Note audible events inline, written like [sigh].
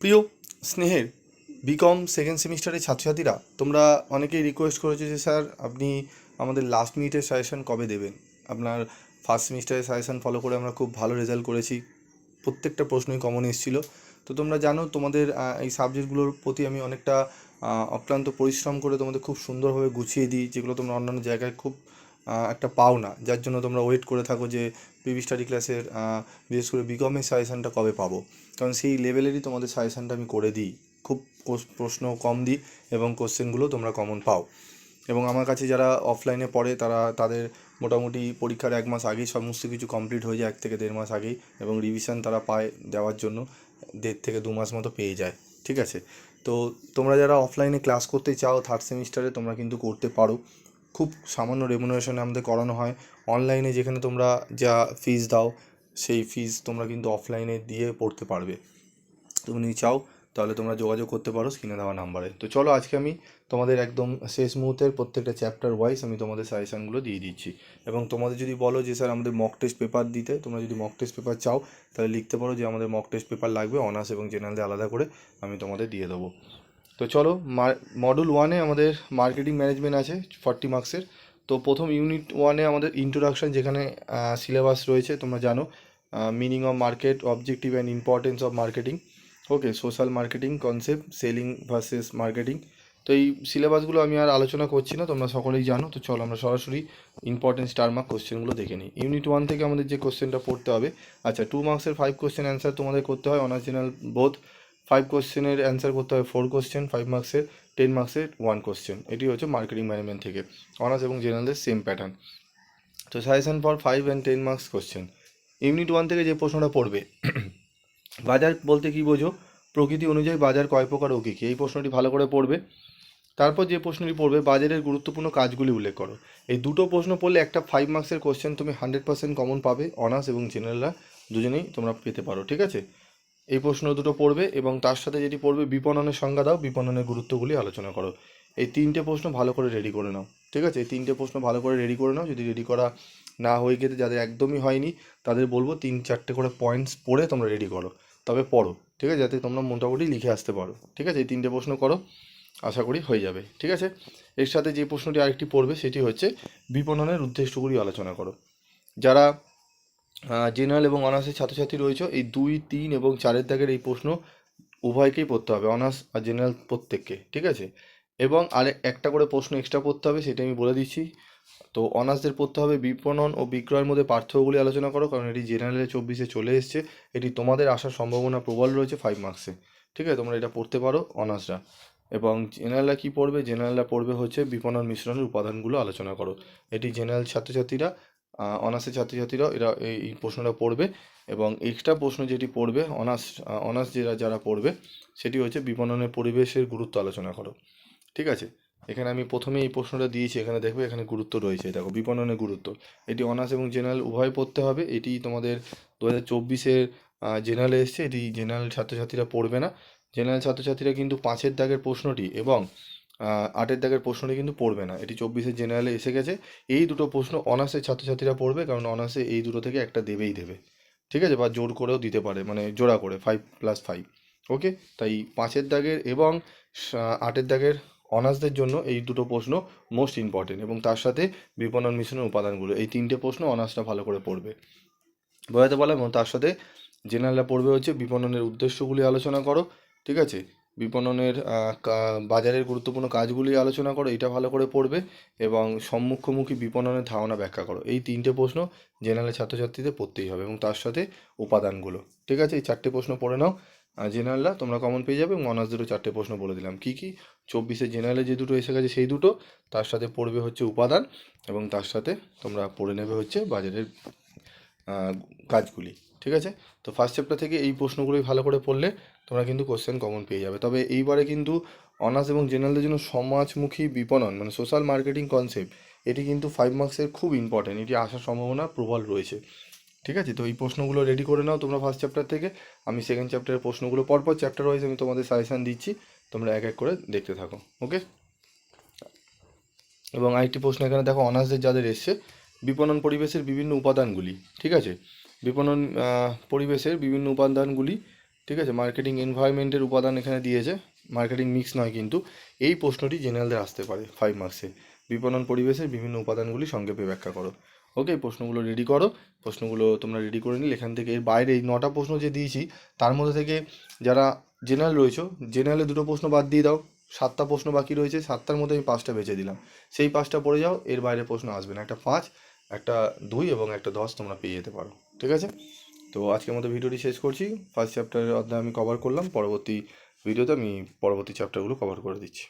প্রিয় স্নেহের BCom second সেমিস্টারের ছাত্রছাত্রীরা, তোমরা অনেকেই রিকোয়েস্ট করেছ যে, স্যার, আপনি আমাদের লাস্ট মিনিটের সাজেশন কবে দেবেন? আপনার ফার্স্ট সেমিস্টারের সাজেশন ফলো করে আমরা খুব ভালো রেজাল্ট করেছি। প্রত্যেকটা প্রশ্নই কমন এসেছিল। তো তোমরা জানো, তোমাদের এই সাবজেক্টগুলোর প্রতি আমি অনেকটা অক্লান্ত পরিশ্রম করে তোমাদের খুব সুন্দরভাবে গুছিয়ে দিই, যেগুলো তোমরা অন্যান্য জায়গায় খুব একটা পাও না যার জন্য তোমরা ওয়েট করে থাকো যে পিভি স্টাডি ক্লাসের বিশেষ করে বিকমের সাজেশানটা কবে পাবো। কারণ সেই লেভেলেরই তোমাদের সাজেশানটা আমি করে দিই। খুব প্রশ্ন কম দিই এবং কোশ্চেনগুলো তোমরা কমন পাও। এবং আমার কাছে যারা অফলাইনে পড়ে তারা, তাদের মোটামুটি পরীক্ষার এক মাস আগেই সমস্ত কিছু কমপ্লিট হয়ে যায়, এক থেকে দেড় মাস আগেই এবং রিভিশন তারা পায় দেওয়ার জন্য দেড় থেকে দু মাস মতো পেয়ে যায়। ঠিক আছে? তো তোমরা যারা অফলাইনে ক্লাস করতে চাও থার্ড সেমিস্টারে তোমরা কিন্তু করতে পারো। খুব সামান্য রেমুনারেশনে আমাদের করানো হয়। অনলাইনে যেখানে তোমরা যা ফিস দাও, সেই ফিস তোমরা কিন্তু অফলাইনে দিয়ে পড়তে পারবে। তুমি যদি চাও, তাহলে তোমরা যোগাযোগ করতে পারো স্ক্রিনে দেওয়া নাম্বারে তো চলো আজকে আমি তোমাদের একদম শেষ মুহূর্তের প্রত্যেকটা চ্যাপ্টার ওয়াইজ আমি তোমাদের সাজেশানগুলো দিয়ে দিচ্ছি। এবং তোমাদের যদি বলো যে, স্যার, আমাদের মক টেস্ট পেপার দিতে, তোমরা যদি মক টেস্ট পেপার চাও, তাহলে লিখতে পারো যে, আমাদের মক টেস্ট পেপার লাগবে অনার্স এবং জেনারেলে আলাদা করে আমি তোমাদের দিয়ে দেবো। তো চলো মডুল ওয়ানে আমাদের মার্কেটিং ম্যানেজমেন্ট আছে ফর্টি মার্কসের তো প্রথম ইউনিট ওয়ানে আমাদের ইন্ট্রোডাকশন যেখানে সিলেবাস রয়েছে, তোমরা জানো meaning of market objective and importance of marketing okay social marketing concept selling versus marketing তো এই সিলেবাসগুলো আমি আর আলোচনা করছি না, তোমরা সকলেই জানো। তো চলো, আমরা সরাসরি ইম্পর্টেন্ট স্টার কোশ্চেনগুলো দেখে নিই। ইউনিট ওয়ান থেকে আমাদের যে কোশ্চেনটা পড়তে হবে আচ্ছা টু মার্কসের ফাইভ কোশ্চেন অ্যান্সার তোমাদের করতে হয় অনার্স বোধ ফাইভ কোশ্চেনের অ্যান্সার করতে হবে ফোর কোশ্চেন ফাইভ মার্কসের টেন মার্কসের ওয়ান কোশ্চেন এটি হচ্ছে মার্কেটিং ম্যানেজমেন্ট থেকে। অনার্স এবং জেনারেলের সেম প্যাটার্ন তো suggestion for five and ten marks question unit one থেকে যে প্রশ্নটা পড়বে, [clears throat] বাজার বলতে কি বোঝো? প্রকৃতি অনুযায়ী বাজার কয় প্রকার ও কী কী? এই প্রশ্নটি ভালো করে পড়বে। তারপর যে প্রশ্নটি পড়বে, বাজারের গুরুত্বপূর্ণ কাজগুলি উল্লেখ করো। এই দুটো প্রশ্ন পড়লে একটা ফাইভ মার্কসের কোশ্চেন তুমি হান্ড্রেড পার্সেন্ট কমন পাবে। অনার্স এবং জেনারেলরা দুজনেই তোমরা পেতে পারো, ঠিক আছে? এই প্রশ্ন দুটো পড়বে এবং তার সাথে যেটি পড়বে, বিপণনের সংজ্ঞা দাও, বিপণনের গুরুত্বগুলি আলোচনা করো। এই তিনটে প্রশ্ন ভালো করে রেডি করে নাও, ঠিক আছে? এই তিনটে প্রশ্ন ভালো করে রেডি করে নাও, যদি রেডি করা না হয়ে গেতে যাদের একদমই হয়নি, তাদের বলব তিন চারটে করে পয়েন্টস পড়ে তোমরা রেডি করো, তবে পড়ো, ঠিক আছে? যাতে তোমরা মোটামুটি লিখে আসতে পারো, ঠিক আছে? এই তিনটে প্রশ্ন করো, আশা করি হয়ে যাবে, ঠিক আছে? এর সাথে যে প্রশ্নটি আরেকটি পড়বে, সেটি হচ্ছে বিপণনের উদ্দেশ্যগুলি আলোচনা করো। যারা জেনারেল এবং অনার্সের ছাত্রছাত্রী রয়েছে। এই দুই, তিন এবং চারের দাগের এই প্রশ্ন উভয়কেই পড়তে হবে অনার্স আর জেনারেল প্রত্যেককে, ঠিক আছে? এবং আর একটা করে প্রশ্ন এক্সট্রা পড়তে হবে, সেটা আমি বলে দিচ্ছি। তো অনার্সদের পড়তে হবে বিপণন ও বিক্রয়ের মধ্যে পার্থক্যগুলি আলোচনা করো, কারণ এটি জেনারেলে চব্বিশে চলে এসছে। এটি তোমাদের আসার সম্ভাবনা প্রবল রয়েছে ফাইভ মার্কসে ঠিক আছে? তোমরা এটা পড়তে পারো অনার্সরা এবং জেনারেলরা কী পড়বে? জেনারেলরা পড়বে হচ্ছে বিপণন মিশ্রণের উপাদানগুলো আলোচনা করো। এটি জেনারেল ছাত্রছাত্রীরা অনার্সের ছাত্রছাত্রীরা এরা এই প্রশ্নটা পড়বে এবং এক্সট্রা প্রশ্ন যেটি পড়বে, অনার্স অনার্স যারা যারা পড়বে, সেটি হচ্ছে বিপণনের পরিবেশের গুরুত্ব আলোচনা করো। ঠিক আছে? এখানে আমি প্রথমে এই প্রশ্নটা দিয়েছি, এখানে দেখবে এখানে গুরুত্ব রয়েছে দেখো, বিপণনের গুরুত্ব। এটি অনার্স এবং জেনারেল উভয় পড়তে হবে, এটি তোমাদের দু হাজার চব্বিশের জেনারেলে এসছে, এটি জেনারেল ছাত্রছাত্রীরা পড়বে না। জেনারেল ছাত্রছাত্রীরা কিন্তু পাঁচের দাগের প্রশ্নটি এবং আটের দাগের প্রশ্নটি কিন্তু পড়বে না। এটি চব্বিশের জেনারেলে এসে গেছে। এই দুটো প্রশ্ন অনার্সের ছাত্রছাত্রীরা পড়বে, কারণ অনার্সে এই দুটো থেকে একটা দেবেই দেবে। ঠিক আছে? বা জোর করেও দিতে পারে মানে জোড়া করে ফাইভ প্লাস ফাইভ ওকে তাই পাঁচের দাগের এবং আটের দাগের অনার্সদের জন্য এই দুটো প্রশ্ন মোস্ট ইম্পর্টেন্ট এবং তার সাথে বিপণন মিশনের উপাদানগুলো। এই তিনটে প্রশ্ন অনার্সটা ভালো করে পড়বে। বোঝাতে পারলাম? এবং তার সাথে জেনারেলরা পড়বে হচ্ছে বিপণনের উদ্দেশ্যগুলি আলোচনা করো। ঠিক আছে? বিপণনের বাজারের গুরুত্বপূর্ণ কাজগুলি আলোচনা করো, এটা ভালো করে পড়বে এবং সম্মুখমুখী বিপণনের ধারণা ব্যাখ্যা করো। এই তিনটে প্রশ্ন জেনারেল ছাত্রছাত্রীদের পড়তেই হবে এবং তার সাথে উপাদানগুলো। ঠিক আছে? এই চারটে প্রশ্ন পড়ে নাও। জেনারেলরা, তোমরা কমন পেয়ে যাবে এবং অনার্সদেরও চারটে প্রশ্ন বলে দিলাম। কী কী? চব্বিশে জেনারেলে যে দুটো এসে গেছে, সেই দুটো। তার সাথে পড়বে হচ্ছে উপাদান এবং তার সাথে তোমরা পড়ে নেবে হচ্ছে বাজারের কাজগুলি, ঠিক আছে? তো ফার্স্ট চ্যাপ্টার থেকে এই প্রশ্নগুলি ভালো করে পড়লে তোমরা কিন্তু কোশ্চেন কমন পেয়ে যাবে। তবে এইবারে কিন্তু অনার্স এবং জেনারেলের জন্য সমাজমুখী বিপণন মানে সোশ্যাল মার্কেটিং কনসেপ্ট এটি কিন্তু ফাইভ মার্কসের খুব ইম্পর্টেন্ট এটি আসার সম্ভাবনা প্রবল রয়েছে। ঠিক আছে? তো এই প্রশ্নগুলো রেডি করে নাও তোমরা ফার্স্ট চ্যাপ্টার থেকে। আমি সেকেন্ড চ্যাপ্টারের প্রশ্নগুলো পরপর চ্যাপ্টার ওয়াইজ আমি তোমাদের সাজেশান দিচ্ছি, তোমরা এক এক করে দেখতে থাকো ওকে এবং আরেকটি প্রশ্ন এখানে দেখো অনার্সদের যাদের এসছে বিপণন পরিবেশের বিভিন্ন উপাদানগুলি, ঠিক আছে? বিপণন পরিবেশের বিভিন্ন উপাদানগুলি, ঠিক আছে? মার্কেটিং এনভায়রনমেন্টের উপাদান এখানে দিয়েছে। মার্কেটিং মিক্স নয় কিন্তু। এই প্রশ্নটি জেনারেলদের আসতে পারে ফাইভ মার্কসে বিপণন পরিবেশের বিভিন্ন উপাদানগুলি সংক্ষেপে ব্যাখ্যা করো। ওকে প্রশ্নগুলো রেডি করো। প্রশ্নগুলো তোমরা রেডি করে নিলে এখান থেকে এর বাইরে এই নটা প্রশ্ন যে দিয়েছি, তার মধ্যে থেকে যারা জেনারেল রয়েছে জেনারেলে দুটো প্রশ্ন বাদ দিয়ে দাও। সাতটা প্রশ্ন বাকি রয়েছে, সাতটার মধ্যে আমি পাঁচটা বেছে দিলাম। সেই পাঁচটা পড়ে যাও, এর বাইরে প্রশ্ন আসবে না। একটা পাঁচ একটা দুই এবং একটা দশ তোমরা পেয়ে যেতে পারো, ঠিক আছে? তো আজকের মতো ভিডিওটি শেষ করছি। ফার্স্ট চ্যাপ্টারের অধ্যায় আমি কভার করলাম, পরবর্তী ভিডিওতে আমি পরবর্তী চ্যাপ্টারগুলো কভার করে দিচ্ছি।